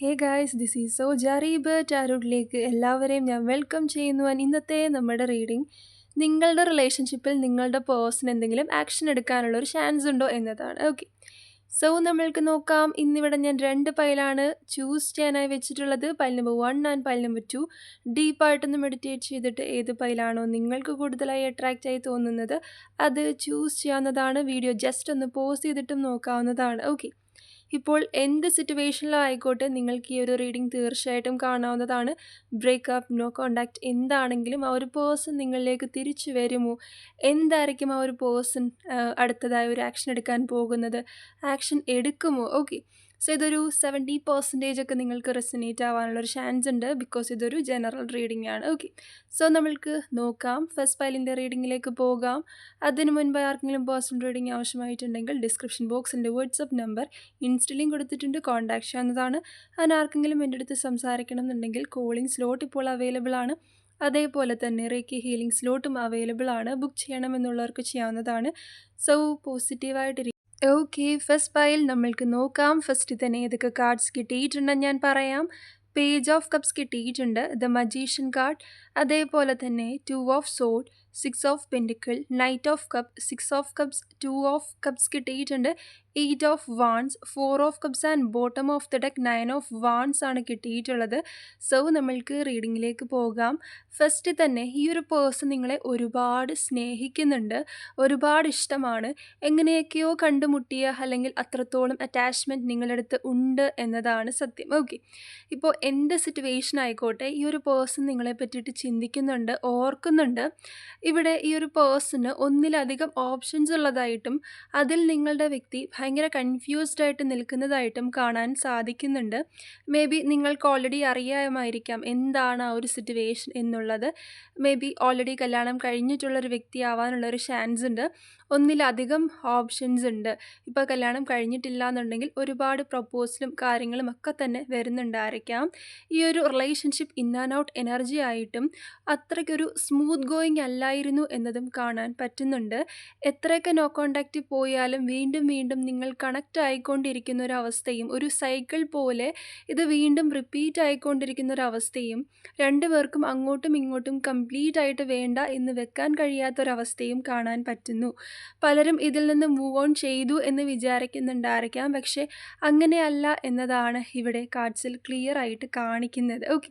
Hey guys this is so ജാറീബ് ടാരൂഡിലേക്ക് എല്ലാവരെയും ഞാൻ വെൽക്കം ചെയ്യുന്നു. ആൻഡ് ഇന്നത്തെ നമ്മുടെ റീഡിംഗ് നിങ്ങളുടെ റിലേഷൻഷിപ്പിൽ നിങ്ങളുടെ പേഴ്സൺ എന്തെങ്കിലും ആക്ഷൻ എടുക്കാനുള്ള ഒരു ചാൻസ് ഉണ്ടോ എന്നതാണ്. ഓക്കെ സോ നമ്മൾക്ക് നോക്കാം. ഇന്നിവിടെ ഞാൻ രണ്ട് പൈലാണ് ചൂസ് ചെയ്യാനായി വെച്ചിട്ടുള്ളത്. Pile number one and pile number two ഡീപ്പായിട്ടൊന്ന് meditate ചെയ്തിട്ട് ഏത് പൈലാണോ നിങ്ങൾക്ക് കൂടുതലായി അട്രാക്റ്റ് ആയി തോന്നുന്നത് അത് ചൂസ് ചെയ്യാവുന്നതാണ്. വീഡിയോ ജസ്റ്റ് ഒന്ന് പോസ് ചെയ്തിട്ടും നോക്കാവുന്നതാണ്. ഓക്കെ ഇപ്പോൾ എന്ത് സിറ്റുവേഷനിലും ആയിക്കോട്ടെ നിങ്ങൾക്ക് ഈ ഒരു റീഡിംഗ് തീർച്ചയായിട്ടും കാണാവുന്നതാണ്. ബ്രേക്കപ്പ് നോ കോണ്ടാക്ട് എന്താണെങ്കിലും ആ ഒരു പേഴ്സൺ നിങ്ങളിലേക്ക് തിരിച്ചു വരുമോ? എന്തായിരിക്കും ആ ഒരു പേഴ്സൺ അടുത്തതായി ഒരു ആക്ഷൻ എടുക്കാൻ പോകുന്നത്? ആക്ഷൻ എടുക്കുമോ? ഓക്കെ സോ ഇതൊരു സെവന്റി പെർസെന്റേജ് ഒക്കെ നിങ്ങൾക്ക് റെസിനേറ്റ് ആവാനുള്ളൊരു ചാൻസ് ഉണ്ട് ബിക്കോസ് ഇതൊരു ജനറൽ റീഡിംഗ് ആണ്. ഓക്കെ സോ നമ്മൾക്ക് നോക്കാം. ഫസ്റ്റ് ഫയലിന്റെ റീഡിങ്ങിലേക്ക് പോകാം. അതിന് മുൻപ് ആർക്കെങ്കിലും പേഴ്സണൽ റീഡിംഗ് ആവശ്യമായിട്ടുണ്ടെങ്കിൽ ഡിസ്ക്രിപ്ഷൻ ബോക്സിന്റെ വാട്സപ്പ് നമ്പർ ഇൻസ്റ്റലിയും കൊടുത്തിട്ടുണ്ട്. കോൺടാക്ട് ചെയ്യുന്നതാണ്. അതിന് ആർക്കെങ്കിലും എന്റെ അടുത്ത് സംസാരിക്കണം എന്നുണ്ടെങ്കിൽ കോളിംഗ് സ്ലോട്ട് ഇപ്പോൾ അവൈലബിൾ ആണ്. അതേപോലെ തന്നെ റേക്കി ഹീലിംഗ് സ്ലോട്ടും അവൈലബിൾ ആണ്. ബുക്ക് ചെയ്യണമെന്നുള്ളവർക്ക് ചെയ്യാവുന്നതാണ്. സോ പോസിറ്റീവായിട്ട് ഓക്കെ ഫസ്റ്റ് ഫയൽ നമ്മൾക്ക് നോക്കാം. ഫസ്റ്റ് തന്നെ ഏതൊക്കെ കാർഡ്സ് കിട്ടിയിട്ടുണ്ടെന്ന് ഞാൻ പറയാം. പേജ് ഓഫ് കപ്സ് കിട്ടിയിട്ടുണ്ട്. ദ മജീഷ്യൻ കാർഡ് അതേപോലെ തന്നെ two of swords six of pentacles knight of cup six of cups two of cups കിട്ടിയിട്ടുണ്ട്. Eight of wands four of cups and bottom of the deck nine of wands ആണ് കിട്ടിയിട്ടുള്ളത്. So നമ്മൾക്ക് റീഡിങ്ങിലേക്ക് പോകാം. First തന്നെ ഈ ഒരു person നിങ്ങളെ ഒരുപാട് സ്നേഹിക്കുന്നുണ്ട്. ഒരുപാട് ഇഷ്ടമാണ്. എങ്ങനെയൊക്കെയോ കണ്ടുമുട്ടിയ അല്ലെങ്കിൽ അത്രത്തോളം അറ്റാച്ച്മെന്റ് നിങ്ങളുടെ അടുത്ത് ഉണ്ട് എന്നതാണ് സത്യം. ഓക്കെ ഇപ്പോൾ എന്റെ സിറ്റുവേഷൻ ആയിക്കോട്ടെ. ഈ ഒരു പേഴ്സൺ നിങ്ങളെ പറ്റിയിട്ട് ചിന്തിക്കുന്നുണ്ട് ഓർക്കുന്നുണ്ട്. ഇവിടെ ഈ ഒരു പേഴ്സണ് ഒന്നിലധികം ഓപ്ഷൻസ് ഉള്ളതായിട്ടും അതിൽ നിങ്ങളുടെ വ്യക്തി ഭയങ്കര കൺഫ്യൂസ്ഡ് ആയിട്ട് നിൽക്കുന്നതായിട്ടും കാണാൻ സാധിക്കുന്നുണ്ട്. മേ ബി നിങ്ങൾക്ക് ഓൾറെഡി അറിയാമായിരിക്കാം എന്താണ് ആ ഒരു സിറ്റുവേഷൻ എന്നുള്ളത്. മേ ബി ഓൾറെഡി കല്യാണം കഴിഞ്ഞിട്ടുള്ളൊരു ഒരു ചാൻസ് ഉണ്ട്. ഒന്നിലധികം ഓപ്ഷൻസ് ഉണ്ട്. ഇപ്പോൾ കല്യാണം കഴിഞ്ഞിട്ടില്ല എന്നുണ്ടെങ്കിൽ ഒരുപാട് പ്രപ്പോസലും കാര്യങ്ങളും ഒക്കെ തന്നെ വരുന്നുണ്ടായിരിക്കാം. ഈ ഒരു relationship in and out energy ആയിട്ടും അത്രയ്ക്കൊരു സ്മൂത്ത് ഗോയിങ് അല്ലായിരുന്നു എന്നതും കാണാൻ പറ്റുന്നുണ്ട്. എത്രയൊക്കെ നോ കോണ്ടാക്റ്റ് പോയാലും വീണ്ടും വീണ്ടും നിങ്ങൾ കണക്റ്റ് ആയിക്കൊണ്ടിരിക്കുന്ന ഒരു അവസ്ഥയും ഒരു സൈക്കിൾ പോലെ ഇത് വീണ്ടും റിപ്പീറ്റ് ആയിക്കൊണ്ടിരിക്കുന്ന ഒരു അവസ്ഥയും രണ്ടുപേർക്കും അങ്ങോട്ടും ഇങ്ങോട്ടും കംപ്ലീറ്റ് ആയിട്ട് വേണ്ട എന്ന് വെക്കാൻ കഴിയാത്തൊരവസ്ഥയും കാണാൻ പറ്റുന്നു. പലരും ഇതിൽ നിന്ന് മൂവ് ഓൺ ചെയ്തു എന്ന് വിചാരിക്കുന്നുണ്ടായിരിക്കാം പക്ഷേ അങ്ങനെയല്ല എന്നതാണ് ഇവിടെ കാർഡ്സിൽ ക്ലിയർ ആയിട്ട് കാണിക്കുന്നത്. ഓക്കെ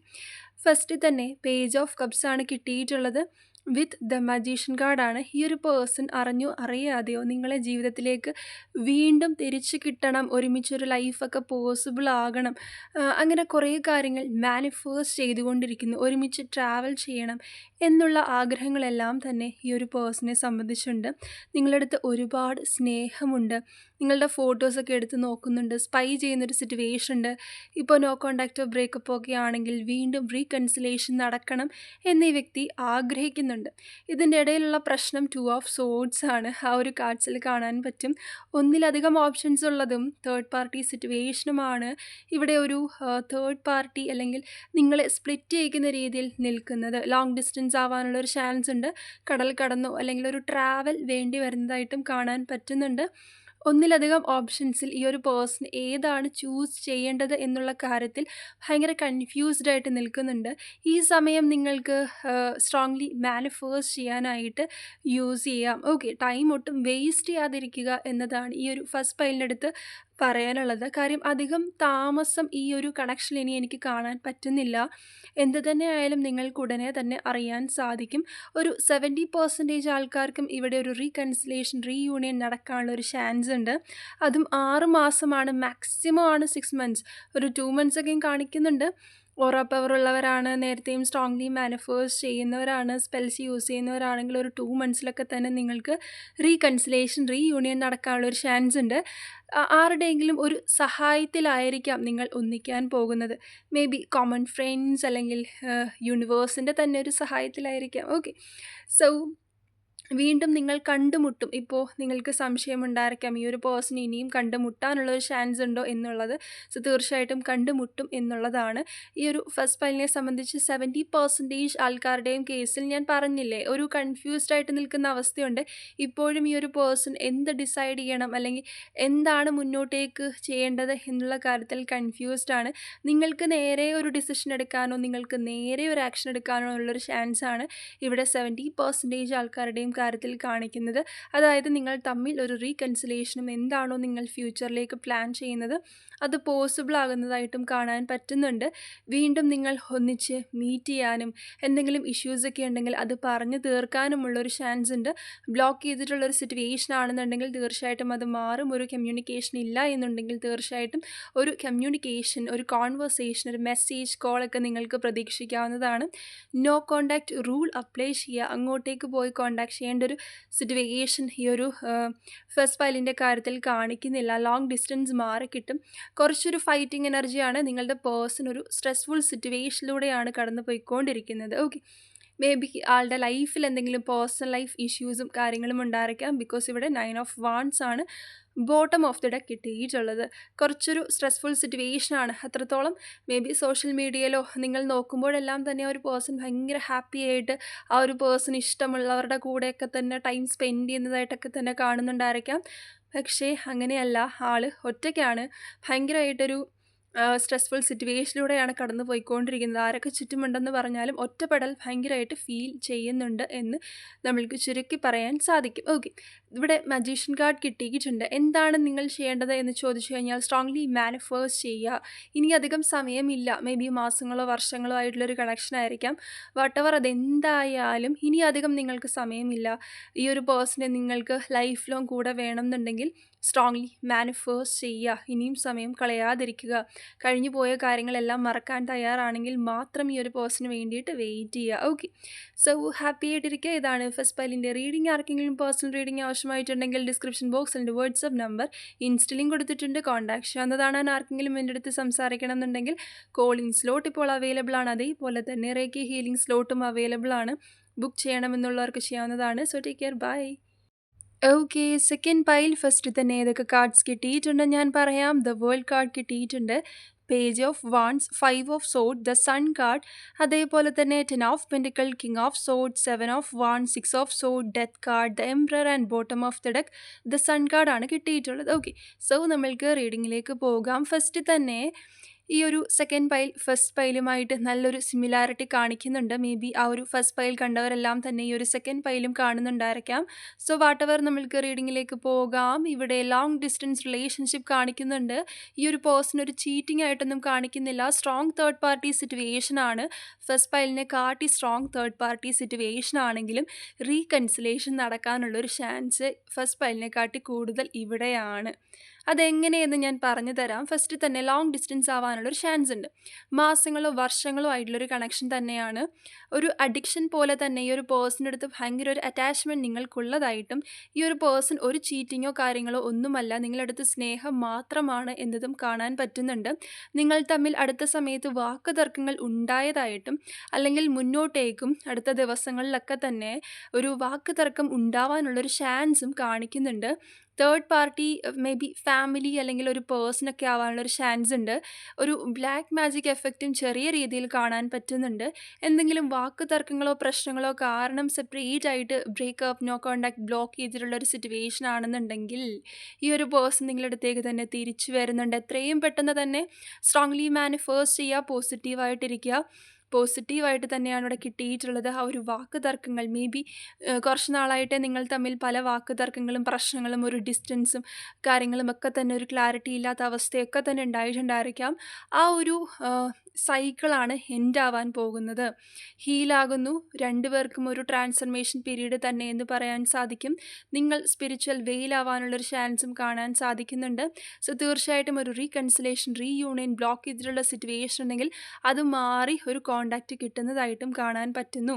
ഫസ്റ്റ് തന്നെ പേജ് ഓഫ് കപ്സ് ആണ് കിട്ടിയിട്ടുള്ളത്. വിത്ത് ദ മജീഷ്യൻ കാർഡാണ് ഈ ഒരു പേഴ്സൺ അറിഞ്ഞോ അറിയാതെയോ നിങ്ങളെ ജീവിതത്തിലേക്ക് വീണ്ടും തിരിച്ചു കിട്ടണം. ഒരുമിച്ചൊരു ലൈഫൊക്കെ പോസിബിൾ ആകണം. അങ്ങനെ കുറേ കാര്യങ്ങൾ മാനിഫേസ്റ്റ് ചെയ്തുകൊണ്ടിരിക്കുന്നു. ഒരുമിച്ച് ട്രാവൽ ചെയ്യണം. എന്നുള്ള ആഗ്രഹങ്ങളെല്ലാം തന്നെ ഈ ഒരു പേഴ്സണെ സംബന്ധിച്ചുണ്ട് നിങ്ങളടുത്ത് ഒരുപാട് സ്നേഹമുണ്ട്. നിങ്ങളുടെ ഫോട്ടോസൊക്കെ എടുത്ത് നോക്കുന്നുണ്ട്. സ്പൈ ചെയ്യുന്നൊരു സിറ്റുവേഷൻ ഉണ്ട് ഇപ്പോൾ നോ കോണ്ടാക്റ്റോ ബ്രേക്കപ്പ് ഒക്കെ ആണെങ്കിൽ വീണ്ടും റീകൺസിലേഷൻ നടക്കണം എന്ന് ഈ വ്യക്തി ആഗ്രഹിക്കുന്നുണ്ട്. ഇതിന്റെ ഇടയിലുള്ള പ്രശ്നം ടു ഓഫ് സോഡ്സ് ആണ്. ആ ഒരു കാർഡ്സിൽ കാണാൻ പറ്റും. ഒന്നിലധികം ഓപ്ഷൻസ് ഉള്ളതും തേർഡ് പാർട്ടി സിറ്റുവേഷനുമാണ് ഇവിടെ ഒരു തേർഡ് പാർട്ടി അല്ലെങ്കിൽ നിങ്ങളെ സ്പ്ലിറ്റ് ചെയ്യിക്കുന്ന രീതിയിൽ നിൽക്കുന്നത് ലോങ് ഡിസ്റ്റൻസ് ആവാനുള്ള ഒരു ചാൻസ് ഉണ്ട്. കടൽ കടന്നു അല്ലെങ്കിൽ ഒരു ട്രാവൽ വേണ്ടി വരുന്നതായിട്ടും കാണാൻ പറ്റുന്നുണ്ട്. ഒന്നിലധികം ഓപ്ഷൻസിൽ ഈ ഒരു പേഴ്സൺ ഏതാണ് ചൂസ് ചെയ്യേണ്ടത് എന്നുള്ള കാര്യത്തിൽ ഭയങ്കര കൺഫ്യൂസ്ഡ് ആയിട്ട് നിൽക്കുന്നുണ്ട്. ഈ സമയം നിങ്ങൾക്ക് സ്ട്രോങ്ലി മാനിഫേഴ്സ് ചെയ്യാനായിട്ട് യൂസ് ചെയ്യാം. ഓക്കെ ടൈം ഒട്ടും വേസ്റ്റ് ചെയ്യാതിരിക്കുക എന്നതാണ് ഈ ഒരു ഫസ്റ്റ് പൈലിനടുത്ത് പറയാനുള്ളത്. കാര്യം അധികം താമസം ഈ ഒരു കണക്ഷൻ ഇനി എനിക്ക് കാണാൻ പറ്റുന്നില്ല. എന്ത് തന്നെ ആയാലും നിങ്ങൾക്ക് ഉടനെ തന്നെ അറിയാൻ സാധിക്കും. ഒരു സെവന്റി പെർസെന്റേജ് ആൾക്കാർക്കും ഇവിടെ ഒരു റീകൺസിലേഷൻ റീയൂണിയൻ നടക്കാനുള്ള ഒരു ചാൻസ് ഉണ്ട്. അതും ആറ് മാസമാണ്. മാക്സിമം ആണ് സിക്സ് മന്ത്സ് ഒരു ടു മന്ത്സ് ഒക്കെയും കാണിക്കുന്നുണ്ട്. ഓറ പവർ ഉള്ളവരാണ് നേരത്തെയും സ്ട്രോങ്ലി മാനിഫേഴ്സ് ചെയ്യുന്നവരാണ് സ്പെൽസ് യൂസ് ചെയ്യുന്നവരാണെങ്കിൽ ഒരു ടു മന്ത്സിലൊക്കെ തന്നെ നിങ്ങൾക്ക് റീകൺസിലേഷൻ റീയൂണിയൻ നടക്കാനുള്ള ഒരു ചാൻസ് ഉണ്ട്. ആരുടെയെങ്കിലും ഒരു സഹായത്തിലായിരിക്കാം നിങ്ങൾ ഒന്നിക്കാൻ പോകുന്നത്. മേ ബി കോമൺ ഫ്രണ്ട്സ് അല്ലെങ്കിൽ യൂണിവേഴ്സിന്റെ തന്നെ ഒരു സഹായത്തിലായിരിക്കാം. ഓക്കെ സോ വീണ്ടും നിങ്ങൾ കണ്ടുമുട്ടും. ഇപ്പോൾ നിങ്ങൾക്ക് സംശയമുണ്ടായിരിക്കാം ഈ ഒരു പേഴ്സൺ ഇനിയും കണ്ടുമുട്ടാനുള്ള ഒരു ചാൻസ് ഉണ്ടോ എന്നുള്ളത്. സോ തീർച്ചയായിട്ടും കണ്ടുമുട്ടും എന്നുള്ളതാണ്. ഈ ഒരു ഫസ്റ്റ് പൈലിനെ സംബന്ധിച്ച് സെവന്റി പെർസെന്റേജ് ആൾക്കാരുടെയും കേസിൽ ഞാൻ പറഞ്ഞില്ലേ ഒരു കൺഫ്യൂസ്ഡ് ആയിട്ട് നിൽക്കുന്ന അവസ്ഥയുണ്ട്. ഇപ്പോഴും ഈ ഒരു പേഴ്സൺ എന്ത് ഡിസൈഡ് ചെയ്യണം അല്ലെങ്കിൽ എന്താണ് മുന്നോട്ടേക്ക് ചെയ്യേണ്ടത് എന്നുള്ള കാര്യത്തിൽ കൺഫ്യൂസ്ഡ് ആണ്. നിങ്ങൾക്ക് നേരെ ഒരു ഡിസിഷൻ എടുക്കാനോ നിങ്ങൾക്ക് നേരെ ഒരു ആക്ഷൻ എടുക്കാനോ ഉള്ളൊരു ചാൻസാണ് ഇവിടെ സെവന്റി പെർസെന്റേജ് ആൾക്കാരുടെയും കാര്യത്തിൽ കാണിക്കുന്നത്. അതായത് നിങ്ങൾ തമ്മിൽ ഒരു റീകൺസിലേഷനും എന്താണോ നിങ്ങൾ ഫ്യൂച്ചറിലേക്ക് പ്ലാൻ ചെയ്യുന്നത് അത് പോസിബിൾ ആകുന്നതായിട്ടും കാണാൻ പറ്റുന്നുണ്ട്. വീണ്ടും നിങ്ങൾ ഒന്നിച്ച് മീറ്റ് ചെയ്യാനും എന്തെങ്കിലും ഇഷ്യൂസൊക്കെ ഉണ്ടെങ്കിൽ അത് പറഞ്ഞു തീർക്കാനുമുള്ളൊരു ചാൻസ് ഉണ്ട്. ബ്ലോക്ക് ചെയ്തിട്ടുള്ളൊരു സിറ്റുവേഷൻ ആണെന്നുണ്ടെങ്കിൽ തീർച്ചയായിട്ടും അത് മാറും. ഒരു കമ്മ്യൂണിക്കേഷൻ ഇല്ല എന്നുണ്ടെങ്കിൽ തീർച്ചയായിട്ടും ഒരു കമ്മ്യൂണിക്കേഷൻ ഒരു കോൺവെർസേഷൻ ഒരു മെസ്സേജ് കോളൊക്കെ നിങ്ങൾക്ക് പ്രതീക്ഷിക്കാവുന്നതാണ്. നോ കോണ്ടാക്ട് റൂൾ അപ്ലൈ ചെയ്യുക. അങ്ങോട്ടേക്ക് പോയി കോണ്ടാക്ട് ചെയ്യേണ്ട ഒരു സിറ്റുവേഷൻ ഈ ഒരു ഫസ്റ്റ് ഫയലിന്റെ കാര്യത്തിൽ കാണിക്കുന്നില്ല. ലോങ് ഡിസ്റ്റൻസ് മാറി കിട്ടും കുറച്ചൊരു ഫൈറ്റിംഗ് എനർജിയാണ് നിങ്ങളുടെ പേഴ്സൺ ഒരു സ്ട്രെസ്ഫുൾ സിറ്റുവേഷനിലൂടെയാണ് കടന്നു പോയിക്കൊണ്ടിരിക്കുന്നത് ഓക്കെ മേ ബി ആളുടെ ലൈഫിൽ എന്തെങ്കിലും പേഴ്സണൽ ലൈഫ് ഇഷ്യൂസും കാര്യങ്ങളും ഉണ്ടായിരിക്കാം. ബിക്കോസ് ഇവിടെ നയൻ ഓഫ് വാൺസ് ആണ്. ബോട്ടം ഓഫ് ദി ഡെക്ക് കിട്ടിയിട്ടുള്ളത്. കുറച്ചൊരു സ്ട്രെസ്ഫുൾ സിറ്റുവേഷനാണ് അത്രത്തോളം മേ ബി സോഷ്യൽ മീഡിയയിലോ നിങ്ങൾ നോക്കുമ്പോഴെല്ലാം തന്നെ ഒരു പേഴ്സൺ ഭയങ്കര ഹാപ്പി ആയിട്ട് ആ ഒരു പേഴ്സൺ ഇഷ്ടമുള്ളവരുടെ കൂടെയൊക്കെ തന്നെ ടൈം സ്പെൻഡ് ചെയ്യുന്നതായിട്ടൊക്കെ തന്നെ കാണുന്നുണ്ടായിരിക്കാം. പക്ഷേ അങ്ങനെയല്ല. ആൾ ഒറ്റയ്ക്കാണ്. ഭയങ്കരമായിട്ടൊരു സ്ട്രെസ്ഫുൾ സിറ്റുവേഷനിലൂടെയാണ് കടന്നു പോയിക്കൊണ്ടിരിക്കുന്നത് ആരൊക്കെ ചുറ്റുമുണ്ടെന്ന് പറഞ്ഞാലും ഒറ്റപ്പെടൽ ഭയങ്കരമായിട്ട് ഫീൽ ചെയ്യുന്നുണ്ട് എന്ന് നമ്മൾക്ക് ചുരുക്കി പറയാൻ സാധിക്കും. ഓക്കെ ഇവിടെ മജീഷ്യൻ കാർഡ് കിട്ടിയിട്ടുണ്ട്. എന്താണ് നിങ്ങൾ ചെയ്യേണ്ടത് എന്ന് ചോദിച്ചു കഴിഞ്ഞാൽ സ്ട്രോങ്ലി മാനിഫേഴ്സ് ചെയ്യുക. ഇനി അധികം സമയമില്ല. മേ ബി മാസങ്ങളോ വർഷങ്ങളോ ആയിട്ടുള്ളൊരു കണക്ഷൻ ആയിരിക്കാം. വട്ടവർ അതെന്തായാലും ഇനി അധികം നിങ്ങൾക്ക് സമയമില്ല. ഈ ഒരു പേഴ്സണെ നിങ്ങൾക്ക് ലൈഫ് ലോങ് കൂടെ വേണമെന്നുണ്ടെങ്കിൽ സ്ട്രോങ്ലി മാനിഫേഴ്സ് ചെയ്യുക. ഇനിയും സമയം കളയാതിരിക്കുക. കഴിഞ്ഞു പോയ കാര്യങ്ങളെല്ലാം മറക്കാൻ തയ്യാറാണെങ്കിൽ മാത്രം ഈ ഒരു പേഴ്സണിന് വേണ്ടിയിട്ട് വെയിറ്റ് ചെയ്യുക. ഓക്കെ സോ ഹാപ്പി ആയിട്ടിരിക്കുക. ഇതാണ് ഫസ്റ്റ് പൈലിന്റെ റീഡിംഗ് ആർക്കെങ്കിലും പേഴ്സണൽ റീഡിംഗ് ആവശ്യമായിട്ടുണ്ടെങ്കിൽ ഡിസ്ക്രിപ്ഷൻ ബോക്സ് എന്റെ വാട്സപ്പ് നമ്പർ ഇൻസ്റ്റലിംഗ് കൊടുത്തിട്ടുണ്ട്. കോൺടാക്ട് വന്നതാണ് ആർക്കെങ്കിലും എന്റെ അടുത്ത് സംസാരിക്കണം എന്നുണ്ടെങ്കിൽ കോളിംഗ് സ്ലോട്ട് ഇപ്പോൾ അവൈലബിൾ ആണ്. അതേപോലെ തന്നെ റേക്കി ഹീലിംഗ് സ്ലോട്ടും അവൈലബിൾ ആണ്. ബുക്ക് ചെയ്യണമെന്നുള്ളവർക്ക് ചെയ്യാവുന്നതാണ്. So take care bye okay second pile first തന്നെ. ഏതൊക്കെ കാർഡ്സ് കിട്ടിയിട്ടുണ്ട്. ഞാൻ പറയാം ദ വേൾഡ് കാർഡ് കിട്ടിയിട്ടുണ്ട്. Page of wands five of swords the sun card അതേപോലെ തന്നെ ten of pentacles king of swords seven of warn six of swords death card the emperor and bottom of the deck the sun കാർഡാണ് കിട്ടിയിട്ടുള്ളത്. Okay so നമ്മൾക്ക് റീഡിങ്ങിലേക്ക് പോകാം. First തന്നെ ഈ ഒരു സെക്കൻഡ് പൈൽ ഫസ്റ്റ് പൈലുമായിട്ട് നല്ലൊരു സിമിലാരിറ്റി കാണിക്കുന്നുണ്ട്. മേ ബി ആ ഒരു ഫസ്റ്റ് പൈൽ കണ്ടവരെല്ലാം തന്നെ ഈ ഒരു സെക്കൻഡ് പൈലും കാണുന്നുണ്ടായിരിക്കാം. സോ വാട്ട് എവർ നമ്മൾക്ക് റീഡിങ്ങിലേക്ക് പോകാം. ഇവിടെ ലോങ് ഡിസ്റ്റൻസ് റിലേഷൻഷിപ്പ് കാണിക്കുന്നുണ്ട്. ഈ ഒരു പേഴ്സൺ ഒരു ചീറ്റിംഗ് ആയിട്ടൊന്നും കാണിക്കുന്നില്ല. സ്ട്രോങ് തേർഡ് പാർട്ടി സിറ്റുവേഷൻ ആണ്. ഫസ്റ്റ് പൈലിനെ കാട്ടി സ്ട്രോങ് തേർഡ് പാർട്ടി സിറ്റുവേഷൻ ആണെങ്കിലും റീകൺസിലേഷൻ നടക്കാനുള്ളൊരു ചാൻസ് ഫസ്റ്റ് പൈലിനെ കാട്ടി കൂടുതൽ ഇവിടെയാണ്. അതെങ്ങനെയെന്ന് ഞാൻ പറഞ്ഞു തരാം. ഫസ്റ്റ് തന്നെ ലോങ് ഡിസ്റ്റൻസ് ആവാനുള്ള ഒരു ചാൻസ് ഉണ്ട്. മാസങ്ങളോ വർഷങ്ങളോ ആയിട്ടുള്ളൊരു കണക്ഷൻ തന്നെയാണ്. ഒരു അഡിക്ഷൻ പോലെ തന്നെ ഈ ഒരു പേഴ്സന്റെ അടുത്ത് ഭയങ്കര ഒരു അറ്റാച്ച്മെന്റ് നിങ്ങൾക്കുള്ളതായിട്ടും ഈ ഒരു പേഴ്സൺ ഒരു ചീറ്റിങ്ങോ കാര്യങ്ങളോ ഒന്നുമല്ല നിങ്ങളടുത്ത് സ്നേഹം മാത്രമാണ് എന്നതും കാണാൻ പറ്റുന്നുണ്ട്. നിങ്ങൾ തമ്മിൽ അടുത്ത സമയത്ത് വാക്ക് തർക്കങ്ങൾ ഉണ്ടായതായിട്ടും അല്ലെങ്കിൽ മുന്നോട്ടേക്കും അടുത്ത ദിവസങ്ങളിലൊക്കെ തന്നെ ഒരു വാക്ക് തർക്കം ഉണ്ടാവാനുള്ളൊരു ചാൻസും കാണിക്കുന്നുണ്ട്. Third party may be family അല്ലെങ്കിൽ ഒരു പേഴ്സണൊക്കെ ആവാനുള്ളൊരു ചാൻസ് ഉണ്ട്. ഒരു ബ്ലാക്ക് മാജിക് എഫക്റ്റും ചെറിയ രീതിയിൽ കാണാൻ പറ്റുന്നുണ്ട്. എന്തെങ്കിലും വാക്ക് തർക്കങ്ങളോ പ്രശ്നങ്ങളോ കാരണം സെപ്പറേറ്റ് ആയിട്ട് ബ്രേക്കപ്പ് നോ കോണ്ടാക്ട് ബ്ലോക്ക് ചെയ്തിട്ടുള്ള ഒരു സിറ്റുവേഷൻ ആണെന്നുണ്ടെങ്കിൽ ഈ ഒരു പേഴ്സൺ നിങ്ങളുടെ അടുത്തേക്ക് തന്നെ തിരിച്ചു വരുന്നുണ്ട്. എത്രയും പെട്ടെന്ന് തന്നെ സ്ട്രോങ്ലി മാനിഫേഴ്സ് ചെയ്യുക പോസിറ്റീവായിട്ടിരിക്കുക പോസിറ്റീവായിട്ട് തന്നെയാണ് ഇവിടെ കിട്ടിയിട്ടുള്ളത്. ആ ഒരു വാക്ക് തർക്കങ്ങൾ മേ ബി കുറച്ച് നാളായിട്ട് നിങ്ങൾ തമ്മിൽ പല വാക്ക് തർക്കങ്ങളും പ്രശ്നങ്ങളും ഒരു ഡിസ്റ്റൻസും കാര്യങ്ങളും ഒക്കെ തന്നെ ഒരു ക്ലാരിറ്റി ഇല്ലാത്ത അവസ്ഥയൊക്കെ തന്നെ ഉണ്ടായിട്ടുണ്ടായിരിക്കാം. ആ ഒരു സൈക്കിളാണ് എൻഡ് ആവാൻ പോകുന്നത് ഹീലാകുന്നു രണ്ടുപേർക്കും ഒരു ട്രാൻസ്ഫർമേഷൻ പീരീഡ് തന്നെ എന്ന് പറയാൻ സാധിക്കും. നിങ്ങൾ സ്പിരിച്വൽ വെയിലാവാനുള്ളൊരു ചാൻസും കാണാൻ സാധിക്കുന്നുണ്ട്. സോ തീർച്ചയായിട്ടും ഒരു റീകൺസിലേഷൻ റീയൂണിയൻ ബ്ലോക്ക് ചെയ്തിട്ടുള്ള സിറ്റുവേഷൻ ഉണ്ടെങ്കിൽ അത് മാറി ഒരു കോണ്ടാക്റ്റ് കിട്ടുന്നതായിട്ടും കാണാൻ പറ്റുന്നു.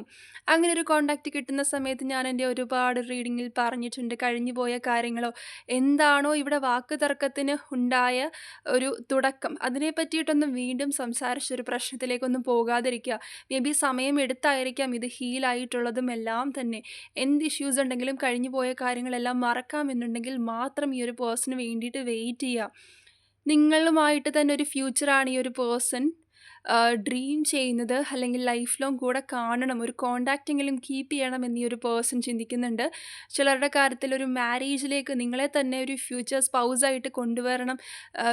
അങ്ങനെ ഒരു കോണ്ടാക്റ്റ് കിട്ടുന്ന സമയത്ത് ഞാൻ എന്റെ ഒരുപാട് റീഡിങ്ങിൽ പറഞ്ഞിട്ടുണ്ട്. കഴിഞ്ഞു പോയ കാര്യങ്ങളോ എന്താണോ ഇവിടെ വാക്ക് തർക്കത്തിന് ഉണ്ടായ ഒരു തുടക്കം. അതിനെ പറ്റിയിട്ടൊന്നും വീണ്ടും സംസാരിച്ച് കുറച്ചൊരു പ്രശ്നത്തിലേക്കൊന്നും പോകാതിരിക്കുക. മേ ബി സമയം എടുത്തായിരിക്കാം ഇത് ഹീലായിട്ടുള്ളതും എല്ലാം തന്നെ. എന്ത് ഇഷ്യൂസ് ഉണ്ടെങ്കിലും കഴിഞ്ഞു പോയ കാര്യങ്ങളെല്ലാം മറക്കാമെന്നുണ്ടെങ്കിൽ മാത്രം ഈ ഒരു പേഴ്സണ് വേണ്ടിയിട്ട് വെയിറ്റ് ചെയ്യുക. നിങ്ങളുമായിട്ട് തന്നെ ഒരു ഫ്യൂച്ചറാണ് ഈ ഒരു പേഴ്സൺ ഡ്രീം ചെയ്യുന്നത് അല്ലെങ്കിൽ ലൈഫ് ലോങ് കൂടെ കാണണം ഒരു കോണ്ടാക്റ്റെങ്കിലും കീപ്പ് ചെയ്യണം എന്നീ ഒരു പേഴ്സൺ ചിന്തിക്കുന്നുണ്ട്. ചിലരുടെ കാര്യത്തിൽ ഒരു മാരേജിലേക്ക് നിങ്ങളെ തന്നെ ഒരു ഫ്യൂച്ചർ സ്പൗസായിട്ട് കൊണ്ടുവരണം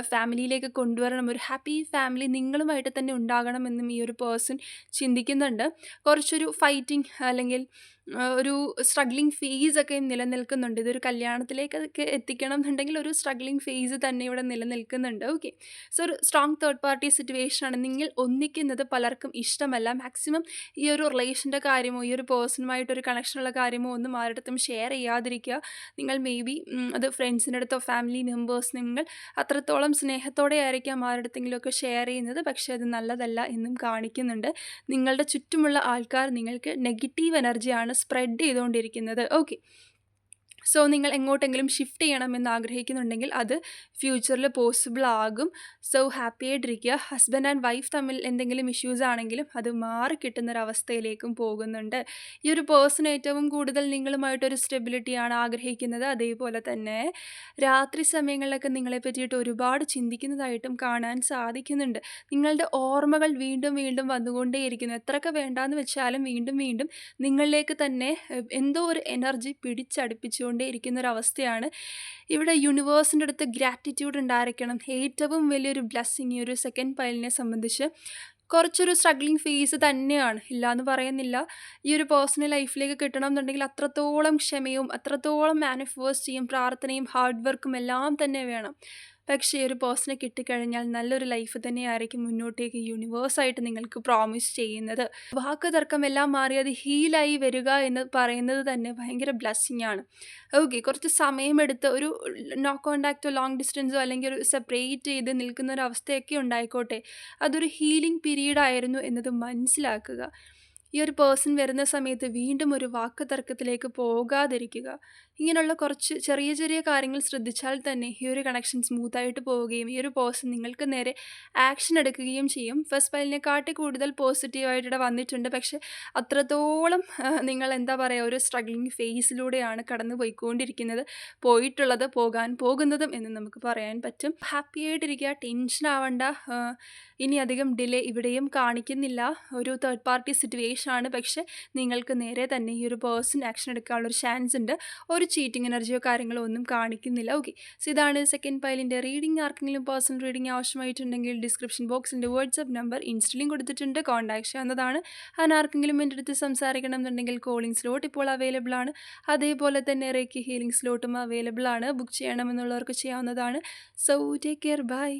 ഫാമിലിയിലേക്ക് കൊണ്ടുവരണം ഒരു ഹാപ്പി ഫാമിലി നിങ്ങളുമായിട്ട് തന്നെ ഉണ്ടാകണം എന്നും ഈ ഒരു പേഴ്സൺ ചിന്തിക്കുന്നുണ്ട്. കുറച്ചൊരു ഫൈറ്റിംഗ് അല്ലെങ്കിൽ ഒരു സ്ട്രഗ്ലിംഗ് ഫേസ് ഒക്കെ നിലനിൽക്കുന്നുണ്ട്. ഇതൊരു കല്യാണത്തിലേക്കൊക്കെ എത്തിക്കണം എന്നുണ്ടെങ്കിൽ ഒരു സ്ട്രഗ്ലിംഗ് ഫേസ് തന്നെ ഇവിടെ നിലനിൽക്കുന്നുണ്ട്. ഓക്കെ സോ ഒരു സ്ട്രോങ് തേർഡ് പാർട്ടി സിറ്റുവേഷൻ ആണ്. നിങ്ങൾ ഒന്നിക്കുന്നത് പലർക്കും ഇഷ്ടമല്ല. മാക്സിമം ഈ ഒരു റിലേഷന്റെ കാര്യമോ ഈ ഒരു പേഴ്സണുമായിട്ടൊരു കണക്ഷനുള്ള കാര്യമോ ഒന്നും ആരുടെത്തും ഷെയർ ചെയ്യാതിരിക്കുക. നിങ്ങൾ മേ ബി അത് ഫ്രണ്ട്സിന്റെ അടുത്തോ ഫാമിലി മെമ്പേഴ്സ് നിങ്ങൾ അത്രത്തോളം സ്നേഹത്തോടെ ആയിരിക്കാം ആരുടെത്തെങ്കിലുമൊക്കെ ഷെയർ ചെയ്യുന്നത്. പക്ഷേ അത് നല്ലതല്ല എന്നും കാണിക്കുന്നുണ്ട്. നിങ്ങളുടെ ചുറ്റുമുള്ള ആൾക്കാർ നിങ്ങൾക്ക് നെഗറ്റീവ് എനർജിയാണ് സ്പ്രെഡ് ചെയ്തുകൊണ്ടിരിക്കുന്നത്. ഓക്കെ. സോ നിങ്ങൾ എങ്ങോട്ടെങ്കിലും ഷിഫ്റ്റ് ചെയ്യണമെന്ന് ആഗ്രഹിക്കുന്നുണ്ടെങ്കിൽ അത് ഫ്യൂച്ചറിൽ പോസിബിൾ ആകും. സോ ഹാപ്പി ആയിട്ടിരിക്കുക. ഹസ്ബൻഡ് ആൻഡ് വൈഫ് തമ്മിൽ എന്തെങ്കിലും ഇഷ്യൂസ് ആണെങ്കിലും അത് മാറി കിട്ടുന്നൊരവസ്ഥയിലേക്കും പോകുന്നുണ്ട്. ഈ ഒരു പേഴ്സൺ ഏറ്റവും കൂടുതൽ നിങ്ങളുമായിട്ടൊരു സ്റ്റെബിലിറ്റിയാണ് ആഗ്രഹിക്കുന്നത്. അതേപോലെ തന്നെ രാത്രി സമയങ്ങളിലൊക്കെ നിങ്ങളെ പറ്റിയിട്ട് ഒരുപാട് ചിന്തിക്കുന്നതായിട്ടും കാണാൻ സാധിക്കുന്നുണ്ട്. നിങ്ങളുടെ ഓർമ്മകൾ വീണ്ടും വീണ്ടും വന്നുകൊണ്ടേയിരിക്കുന്നു. എത്രയൊക്കെ വേണ്ടാന്ന് വെച്ചാലും വീണ്ടും വീണ്ടും നിങ്ങളിലേക്ക് തന്നെ എന്തോ ഒരു എനർജി പിടിച്ചടുപ്പിച്ചുകൊണ്ടേ ഇരിക്കുന്ന ഒരു അവസ്ഥയാണ് ഇവിടെ യൂണിവേഴ്സിന്റെ അടുത്ത് ഗ്രാറ്റിറ്റ്യൂഡ് ഉണ്ടായിരിക്കണം. ഏറ്റവും വലിയൊരു ബ്ലെസ്സിങ് ഈ ഒരു സെക്കൻഡ് പൈലിനെ സംബന്ധിച്ച്. കുറച്ചൊരു സ്ട്രഗ്ലിംഗ് ഫേസ് തന്നെയാണ്. ഇല്ലയെന്ന് പറയുന്നില്ല. ഈ ഒരു പേഴ്സണൽ ലൈഫിലേക്ക് കിട്ടണം എന്നുണ്ടെങ്കിൽ അത്രത്തോളം ക്ഷമയും അത്രത്തോളം മാനിഫേഴ്സ് ചെയ്യും പ്രാർത്ഥനയും ഹാർഡ് വർക്കും എല്ലാം തന്നെ വേണം. പക്ഷേ ഒരു പേഴ്സണെ കിട്ടിക്കഴിഞ്ഞാൽ നല്ലൊരു ലൈഫ് തന്നെയായിരിക്കും മുന്നോട്ടേക്ക് യൂണിവേഴ്സായിട്ട് നിങ്ങൾക്ക് പ്രോമിസ് ചെയ്യുന്നത്. വാക്ക് തർക്കം എല്ലാം മാറി അത് ഹീലായി വരിക എന്ന് പറയുന്നത് തന്നെ ഭയങ്കര ബ്ലെസ്സിങ് ആണ്. ഓക്കെ കുറച്ച് സമയമെടുത്ത് ഒരു നോ കോണ്ടാക്റ്റോ ലോങ് ഡിസ്റ്റൻസോ അല്ലെങ്കിൽ ഒരു സെപ്പറേറ്റ് ചെയ്ത് നിൽക്കുന്ന ഒരു അവസ്ഥയൊക്കെ ഉണ്ടായിക്കോട്ടെ. അതൊരു ഹീലിംഗ് പീരീഡ് ആയിരുന്നു എന്നത് മനസ്സിലാക്കുക. ഈ ഒരു പേഴ്സൺ വരുന്ന സമയത്ത് വീണ്ടും ഒരു വാക്ക് തർക്കത്തിലേക്ക് പോകാതിരിക്കുക. ഇങ്ങനെയുള്ള കുറച്ച് ചെറിയ ചെറിയ കാര്യങ്ങൾ ശ്രദ്ധിച്ചാൽ തന്നെ ഈ ഒരു കണക്ഷൻ സ്മൂത്തായിട്ട് പോവുകയും ഈ ഒരു പോസ് നിങ്ങൾക്ക് നേരെ ആക്ഷൻ എടുക്കുകയും ചെയ്യും. ഫസ്റ്റ് ഫയലിനെക്കാട്ടി കൂടുതൽ പോസിറ്റീവായിട്ട് വന്നിട്ടുണ്ട്. പക്ഷേ അത്രത്തോളം നിങ്ങൾ എന്താ പറയുക ഒരു സ്ട്രഗ്ലിംഗ് ഫേസിലൂടെയാണ് കടന്നു പോയിക്കൊണ്ടിരിക്കുന്നത്. പോയിട്ടുള്ളത് പോകാൻ പോകുന്നതും എന്ന് നമുക്ക് പറയാൻ പറ്റും. ഹാപ്പി ആയിട്ടിരിക്കുക ടെൻഷൻ ആവണ്ട ഇനി അധികം ഡിലേ ഇവിടെയും കാണിക്കുന്നില്ല. ഒരു തേർഡ് പാർട്ടി സിറ്റുവേഷൻ ആണ്. പക്ഷേ നിങ്ങൾക്ക് നേരെ തന്നെ ഈ ഒരു പേഴ്സൺ ആക്ഷൻ എടുക്കാനുള്ള ഒരു ചാൻസ് ഉണ്ട്. ഒരു ചീറ്റിംഗ് എനർജിയോ കാര്യങ്ങളോ ഒന്നും കാണിക്കുന്നില്ല. ഓക്കെ സോ ഇതാണ് സെക്കൻഡ് പൈലിന്റെ റീഡിംഗ് ആർക്കെങ്കിലും പേഴ്സണൽ റീഡിംഗ് ആവശ്യമായിട്ടുണ്ടെങ്കിൽ ഡിസ്ക്രിപ്ഷൻ ബോക്സിന്റെ വാട്സപ്പ് നമ്പർ ഇൻസ്റ്റലിയും കൊടുത്തിട്ടുണ്ട്. കോൺടാക്ട് ചെയ്യാവുന്നതാണ് അതിന് ആർക്കെങ്കിലും എന്റെ അടുത്ത് സംസാരിക്കണം എന്നുണ്ടെങ്കിൽ കോളിംഗ് സ്ലോട്ട് ഇപ്പോൾ അവൈലബിൾ ആണ്. അതേപോലെ തന്നെ റേക്കി ഹീലിംഗ് സ്ലോട്ടും അവൈലബിൾ ആണ്. ബുക്ക് ചെയ്യണമെന്നുള്ളവർക്ക് ചെയ്യാവുന്നതാണ്. So take care by